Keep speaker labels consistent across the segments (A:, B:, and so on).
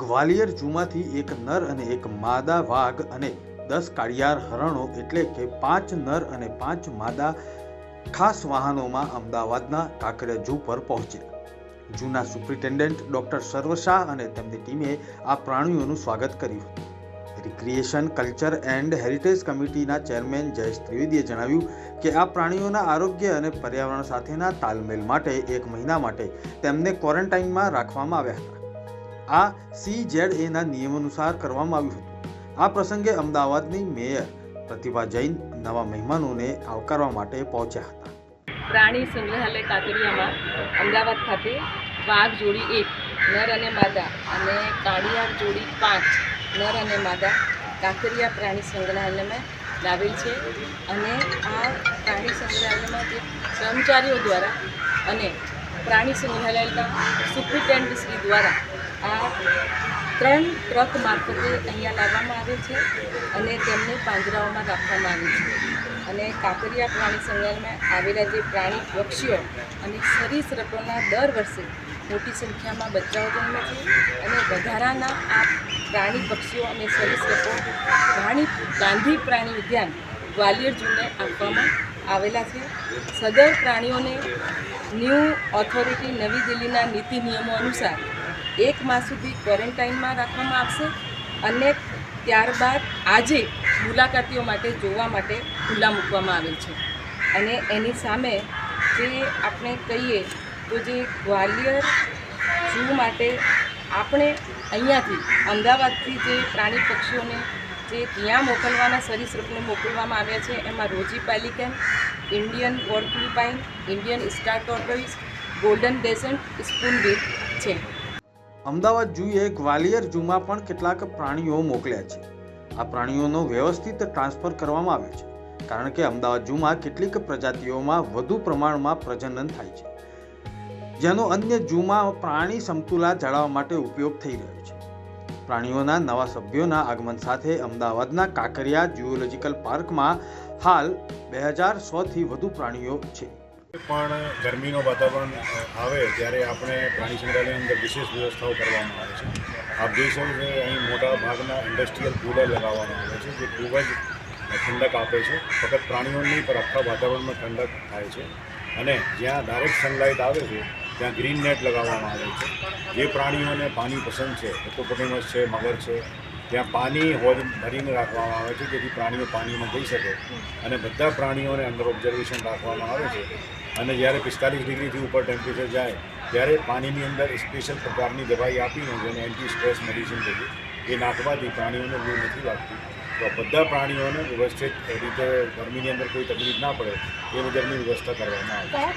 A: ગ્વાલિયર ઝૂમાંથી એક નર અને એક માદા વાઘ અને દસ કાળિયાર હરણો એટલે કે પાંચ નર અને પાંચ માદા ખાસ વાહનોમાં અમદાવાદના કાંકરિયા ઝૂ પર પહોંચ્યા. ઝૂના સુપ્રિન્ટેન્ડન્ટ ડોક્ટર સર્વશાહ અને તેમની ટીમે આ પ્રાણીઓનું સ્વાગત કર્યું હતું. રિક્રિએશન કલ્ચર એન્ડ હેરિટેજ કમિટીના ચેરમેન જયેશ ત્રિવેદીએ જણાવ્યું કે આ પ્રાણીઓના આરોગ્ય અને પર્યાવરણ સાથેના તાલમેલ માટે એક મહિના માટે તેમને ક્વોરન્ટાઇનમાં રાખવામાં આવ્યા હતા. આ સી જેડ એના નિયમ અનુસાર કરવામાં આવ્યું હતું. આ પ્રસંગે અમદાવાદની મેયર પ્રતિભા જૈન નવા મહેમાનોને આવકારવા માટે પહોંચ્યા હતા.
B: પ્રાણી સંગ્રહાલય કાતરિયામાં અમદાવાદ ખાતે વાઘ જોડી એક, નર અને માદા અને કાળિયાર જોડી પાંચ, નર અને માદા કાંકરિયા પ્રાણી સંગ્રહાલયમાં લાવેલ છે અને આ પ્રાણી સંગ્રહાલયમાં જે કર્મચારીઓ દ્વારા અને પ્રાણી સંગ્રહાલયના સુપ્રિન્ટેન્ડન્ટ શ્રી દ્વારા આ ત્રણ ટ્રક મારફતે અહીંયા લાવવામાં આવે છે અને તેમને પાંજરાઓમાં રાખવામાં આવે છે. અને કાંકરિયા પ્રાણી સંગ્રહાલયમાં આવેલા જે પ્રાણી, પક્ષીઓ અને સરીસૃપોના દર વર્ષે મોટી સંખ્યામાં બચ્ચાઓ જન્મે છે અને વધારાના આ પ્રાણી, પક્ષીઓ અને સરીસૃપો પ્રાણી ગાંધી પ્રાણી ઉદ્યાન ગ્વાલિયર ઝૂને આપવામાં આવેલા છે. સદર પ્રાણીઓને ન્યૂ ઓથોરિટી નવી દિલ્હીના નીતિ નિયમો અનુસાર એક માસ સુધી ક્વોરન્ટાઇનમાં રાખવામાં આવશે અને ત્યારબાદ આજે મુલાકાતીઓ માટે જોવા માટે ખુલ્લા મૂકવામાં આવેલ છે. અને એની સામે જે આપણે કહીએ તો જે ગ્વાલિયર ઝૂ માટે આપણે અહીંયાથી અમદાવાદથી જે પ્રાણી પક્ષીઓને જે ત્યાં મોકલવાના સરીસૃપને મોકલવામાં આવ્યા છે, એમાં rosy pelican, Indian ward Indian star tortoise, golden descent spoonbill છે.
A: અમદાવાદ જૂએ ગ્વાલિયર ઝૂમાં પણ કેટલાક પ્રાણીઓ મોકલ્યા છે. આ પ્રાણીઓનો વ્યવસ્થિત ટ્રાન્સફર કરવામાં આવ્યો છે, કારણ કે અમદાવાદ ઝૂમાં કેટલીક પ્રજાતિઓમાં વધુ પ્રમાણમાં પ્રજનન થાય છે, જેનો અન્ય ઝૂમાં પ્રાણી સમતુલા જાળવવા માટે ઉપયોગ થઈ રહ્યો છે. પ્રાણીઓના નવા સભ્યોના આગમન સાથે અમદાવાદના કાંકરિયા જુઓલોજીકલ પાર્કમાં હાલ બે હજાર સોથી વધુ પ્રાણીઓ છે.
C: પણ ગરમીનો વાતાવરણ આવે ત્યારે આપણે પ્રાણી સંગ્રહાલયની અંદર વિશેષ વ્યવસ્થાઓ કરવામાં આવે છે. આપ જોઈ શકો કે અહીં મોટા ભાગના ઇન્ડસ્ટ્રીયલ કુલર લગાવવામાં આવે છે, જે ખૂબ જ ઠંડક આપે છે. ફક્ત પ્રાણીઓને નહીં, પણ આખા વાતાવરણમાં ઠંડક થાય છે. અને જ્યાં ડાયરેક્ટ સનલાઇટ આવે છે, ત્યાં ગ્રીન નેટ લગાવવામાં આવે છે. જે પ્રાણીઓને પાણી પસંદ છે એકોપોટેમસ છે, મગર છે ત્યાં પાણી હોજ ભરીને રાખવામાં આવે છે, જેથી પ્રાણીઓ પાણીમાં જઈ શકે. અને બધા પ્રાણીઓને અંદર ઓબ્ઝર્વેશન રાખવામાં આવે છે. અને જ્યારે પિસ્તાલીસ ડિગ્રીથી ઉપર ટેમ્પરેચર જાય, ત્યારે પાણીની અંદર સ્પેશિયલ પ્રકારની દવાઈ આપીને જેને એન્ટી સ્ટ્રેસ મેડિસિન કહીએ, એ નાખવાથી પ્રાણીઓને લૂ નથી લાગતી. બધા પ્રાણીઓને વ્યવસ્થિત રીતે ગરમીની અંદર કોઈ તકલીફ ના પડે એ મુજબની વ્યવસ્થા કરવામાં આવે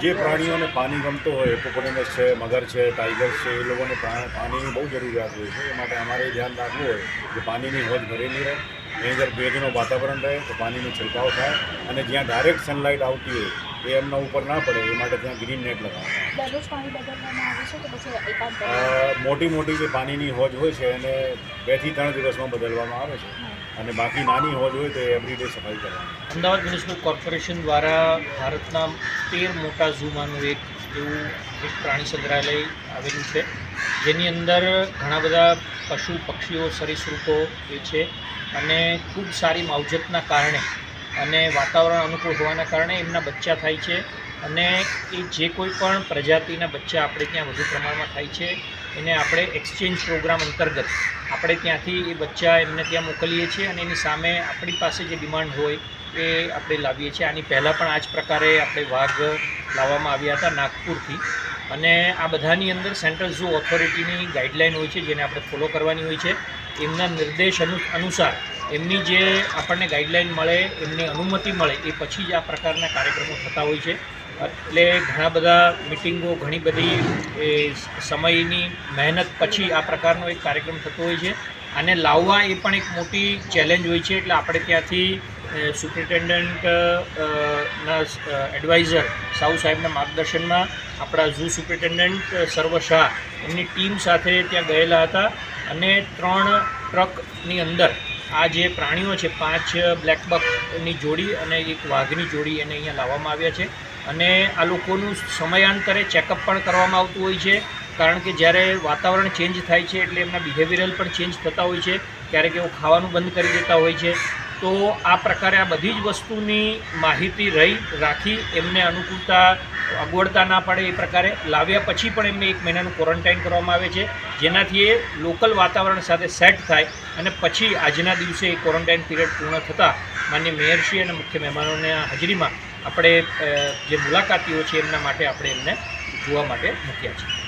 C: જે પ્રાણીઓને પાણી ગમતો હોય પોપોટેમસ છે મગર છે ટાઈગર છે એ લોકોને પાણીની બહુ જરૂરિયાત હોય છે. એ માટે અમારે ધ્યાન રાખવું હોય કે પાણીની હોજ ભરેલી રહે. એની અંદર ભેજનું વાતાવરણ રહે તો પાણીનો છંટકાવ થાય અને જ્યાં ડાયરેક્ટ સનલાઇટ આવતી હોય એ એમના ઉપર ના પડે એ માટે ત્યાં ગ્રીન નેટ લગાવવામાં મોટી મોટી જે પાણીની હોજ હોય છે એને બેથી ત્રણ દિવસમાં બદલવામાં આવે છે. અને બાકી નાની હોજ હોય તો એ એવરીડે સફાઈ કરવાની.
D: અમદાવાદ મ્યુનિસિપલ કોર્પોરેશન દ્વારા ભારતના તેર મોટા ઝૂમાંનું એક એવું એક પ્રાણી સંગ્રહાલય આવેલું છે. જેની અંદર ઘણા બધા પશુ પક્ષીઓ સરીસૃપો એ છે અને ખૂબ સારી માવજતના કારણે અને વાતાવરણ અનુકૂળ હોવાના કારણે એમના બચ્ચા થાય છે. અને એ જે કોઈ પણ પ્રજાતિના બચ્ચા આપણે ત્યાં વધુ પ્રમાણમાં થાય છે, એને આપણે એક્સચેન્જ પ્રોગ્રામ અંતર્ગત આપણે ત્યાંથી એ બચ્ચા એમને ત્યાં મોકલીએ છીએ અને એની સામે આપણી પાસે જે ડિમાન્ડ હોય એ આપણે લાવીએ છીએ. આની પહેલાં પણ આ જ પ્રકારે આપણે વાઘ લાવવામાં આવ્યા હતા નાગપુરથી. અને આ બધાની અંદર સેન્ટ્રલ ઝૂ ઓથોરિટીની ગાઈડલાઈન હોય છે, જેને આપણે ફોલો કરવાની હોય છે. એમના નિર્દેશ અનુ, અનુસાર એમની જે આપણને ગાઈડલાઇન મળે, એમની અનુમતિ મળે, એ પછી જ આ પ્રકારના કાર્યક્રમો થતા હોય છે. એટલે ઘણા બધા મિટિંગો, ઘણી બધી એ સમયની મહેનત પછી આ પ્રકારનો એક કાર્યક્રમ થતો હોય છે. આને લાવવા એ પણ એક મોટી ચેલેન્જ હોય છે. એટલે આપણે ત્યાંથી સુપ્રિન્ટેન્ડન્ટ ના એડવાઇઝર સાઉ સાહેબના માર્ગદર્શનમાં આપણા ઝૂ સુપ્રિન્ટેન્ડન્ટ સર્વ શાહ એમની ટીમ સાથે ત્યાં ગયેલા હતા. અને ત્રણ ટ્રકની અંદર આ જે પ્રાણીઓ છે, પાંચ બ્લેકબકની જોડી અને એક વાઘની જોડી એને અહીંયા લાવવામાં આવ્યા છે. અને આ લોકોનું સમયાંતરે ચેકઅપ પણ કરવામાં આવતું હોય છે, કારણ કે જ્યારે વાતાવરણ ચેન્જ થાય છે, એટલે એમના બિહેવિયરલ પણ ચેન્જ થતા હોય છે. ક્યારેક એવું ખાવાનું બંધ કરી દેતા હોય છે તો આ પ્રકારે આ બધી જ વસ્તુની માહિતી રહી, રાખી, એમને અનુકૂળતા અગવડતા ના પડે એ પ્રકારે. લાવ્યા પછી પણ એમને એક મહિનાનું ક્વોરન્ટાઇન કરવામાં આવે છે, જેનાથી એ લોકલ વાતાવરણ સાથે સેટ થાય અને પછી આજના દિવસે એ ક્વોરન્ટાઇન પીરિયડ પૂર્ણ થતાં માન્ય મેયરશ્રી અને મુખ્ય મહેમાનોની હાજરીમાં આપણે જે મુલાકાતીઓ છે એમના માટે આપણે એમને જોવા માટે મૂક્યા છે